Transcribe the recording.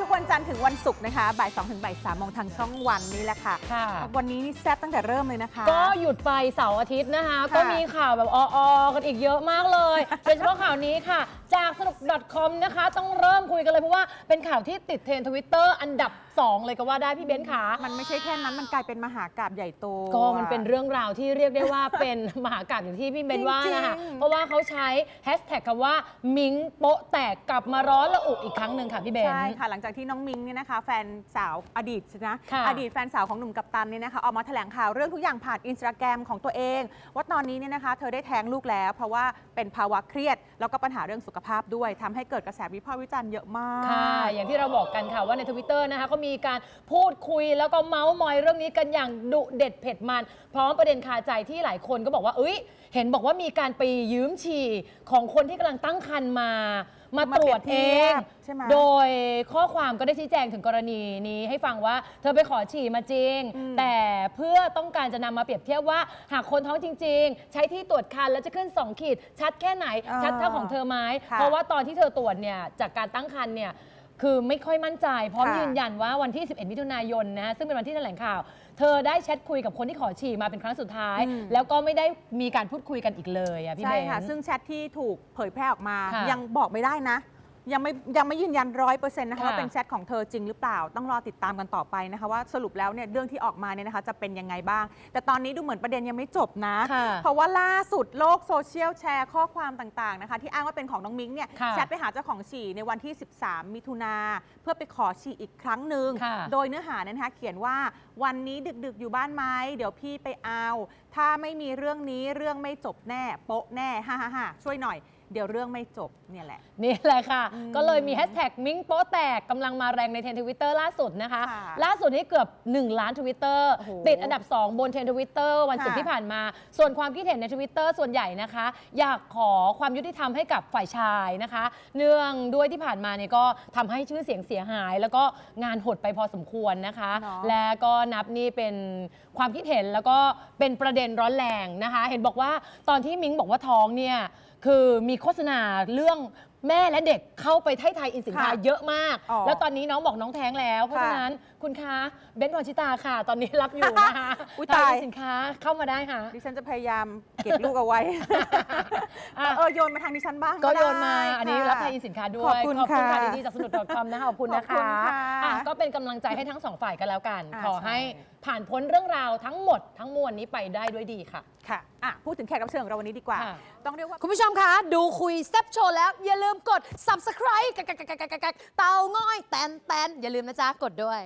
ทุกวันจันทร์ถึงวันศุกร์นะคะบ่าย2ถึงบ่าย3โมงทางช่องวันนี่แหละค่ะ ค่ะ วันนี้นี่แซ่บตั้งแต่เริ่มเลยนะคะ ก็หยุดไปเสาร์อาทิตย์นะคะค่ะก็มีข่าวแบบออๆกันอีกเยอะมากเลยโดยเฉพาะข่าวนี้ค่ะจากสนุก .com นะคะ ต้องเริ่มคุยกันเลยเพราะว่าเป็นข่าวที่ติดเทรนทวิตเตอร์ Twitter อันดับ 2 เลยก็ว่าได้พี่เบนซ์ขา มันไม่ใช่แค่นั้นมันกลายเป็นมหากาบใหญ่โตก็มันเป็นเรื่องราวที่เรียกได้ว่า เป็นมหากาพย์อย่างที่พี่เบนว่านะคะจริงๆเพราะว่าเขาใช้แฮชแท็กคำว่ามิงโป๊ะแตกกลับมาร้อนระอุอีกครั้งหนึ่งค่ะพี่เบน ใช่ค่ะหลังจากที่น้องมิงเนี่ยนะคะ แฟนสาวอดีตนะค่ะ อดีตแฟนสาวของหนุ่มกัปตันเนี่ยนะคะออกมาแถลงข่าวเรื่องทุกอย่างผ่านอินสตาแกรมของตัวเอง ว่าตอนนี้เนี่ยนะคะ เธอได้แท้งลูกแล้ว เพราะว่าเป็นภาวะเครียดแล้วก็ปัญหาเรื่องสุขภาพด้วยทำให้เกิดกระแสวิพากษ์วิจารณ์เยอะมาก ค่ะ อย่างที่เราบอกกันค่ะว่าในทวิตเตอร์นะคะก็มีการพูดคุยแล้วก็เมาส์มอยเรื่องนี้กันอย่างดุเด็ดเผ็ดมัน พร้อมประเด็นคาใจที่หลายคนก็บอกว่า เอ้ย เห็นบอกว่ามีการไปยืมฉี่ของคนที่กำลังตั้งครรภ์มามามาตรวจเปรีเอยบเทียงบใช่ไหม โดยข้อความก็ได้ชี้แจงถึงกรณีนี้ให้ฟังว่าเธอไปขอฉี่มาจริง อืม แต่เพื่อต้องการจะนำมาเปรียบเทียบว่า หากคนท้องจริง ๆ ใช้ที่ตรวจคันแล้วจะขึ้น 2 ขีด ชัดแค่ไหน ชัดเท่าของเธอไหมค่ะเพราะว่าตอนที่เธอตรวจเนี่ยจากการตั้งครรภ์เนี่ย คือไม่ค่อยมั่นใจพร้อมค่ะ ยืนยันว่าวันที่ 11 มิถุนายนนะซึ่งเป็นวันที่แถลงข่าว เธอได้แชทคุยกับคนที่ขอฉี่มาเป็นครั้งสุดท้ายอืมแล้วก็ไม่ได้มีการพูดคุยกันอีกเลยอะพี่เบใช่นค่ะ ซึ่งแชทที่ถูกเผยแพร่ออกมา ค่ะยังบอกไม่ได้นะ ยังไม่ยังไม่ยืนยันร้อยเปอร์เซ็นต์นะคะค่ะ ว่าเป็นแชทของเธอจริงหรือเปล่า ต้องรอติดตามกันต่อไปนะคะว่าสรุปแล้วเนี่ยเรื่องที่ออกมาเนี่ยนะคะจะเป็นยังไงบ้าง แต่ตอนนี้ดูเหมือนประเด็นยังไม่จบนะ ค่ะ เพราะว่าล่าสุดโลกโซเชียลแชร์ข้อความต่างๆนะคะที่อ้างว่าเป็นของน้องมิ้งเนี่ยค่ะแชทไปหาเจ้าของฉี่ในวันที่ 13 มิถุนาเพื่อไปขอฉี่อีกครั้งหนึ่งค่ะ โดยเนื้อหาเนี่ยนะคะเขียนว่าวันนี้ดึกๆอยู่บ้านไหมเดี๋ยวพี่ไปเอา ถ้าไม่มีเรื่องนี้เรื่องไม่จบแน่ โป๊ะแน่ฮ่าฮ่าฮ่าช่วยหน่อย เดี๋ยวเรื่องไม่จบเนี่ยแหละ นี่แหละค่ะอืมก็เลยมีแฮชแท็กมิงโป๊ะแตกกำลังมาแรงในเทรนทวิตเตอร์ล่าสุดนะคะ ค่ะล่าสุดนี้เกือบ 1 ล้านทวิตเตอร์โอ้โหติดอันดับ 2 บนเทรนทวิตเตอร์วันศุกร์ค่ะที่ผ่านมา ส่วนความคิดเห็นในทวิตเตอร์ส่วนใหญ่นะคะ อยากขอความยุติธรรมให้กับฝ่ายชายนะคะ เนื่องด้วยที่ผ่านมาเนี่ยก็ทำให้ชื่อเสียงเสียหาย แล้วก็งานหดไปพอสมควรนะคะ เนาะ และก็นับนี่เป็นความคิดเห็นแล้วก็เป็นประเด็นร้อนแรงนะคะ เห็นบอกว่าตอนที่มิ้งบอกว่าท้องเนี่ยคือมีโฆษณาเรื่องแม่และเด็กเข้าไปไทยไทยอินสินค้าค่ะเยอะมาก อ๋อแล้วตอนนี้น้องบอกน้องแท้งแล้ว เพราะค่ะฉะนั้นคุณคะเบนซ์พรชิตาค่ะ ตอนนี้รับอยู่นะคะอุ๊ยไทตายอินสินค้าเข้ามาได้ค่ะ ดิฉันจะพยายามเก็บลูกเอาไว้ อะ เออโยนมาทางดิฉันบ้างก็โยนได้มาอันนี้ค่ะรับไทยอินสินค้าด้วยขอบคุณค่ะค่ะดีๆจากสนุด .com นะคะขอบคุณนะขอบคุคะณค่ะ อะก็ เป็นกำลังใจให้ทั้งสองฝ่ายกันแล้วกัน อ่าขอใช่ ให้ผ่านพ้นเรื่องราวทั้งหมดทั้งมวลนี้ไปได้ด้วยดีค่ะ ค่ะอะ พูดถึงแขกรับเชิญของเราวันนี้ดีกว่า ค่ะ ต้องเรียกว่า คุณผู้ชมคะ ดูคุยแซบโชว์แล้ว อย่าลืมกด subscribe กักกักกักกักกักเตาง่อยแตนแตนอย่าลืมนะจ๊ะ กดด้วย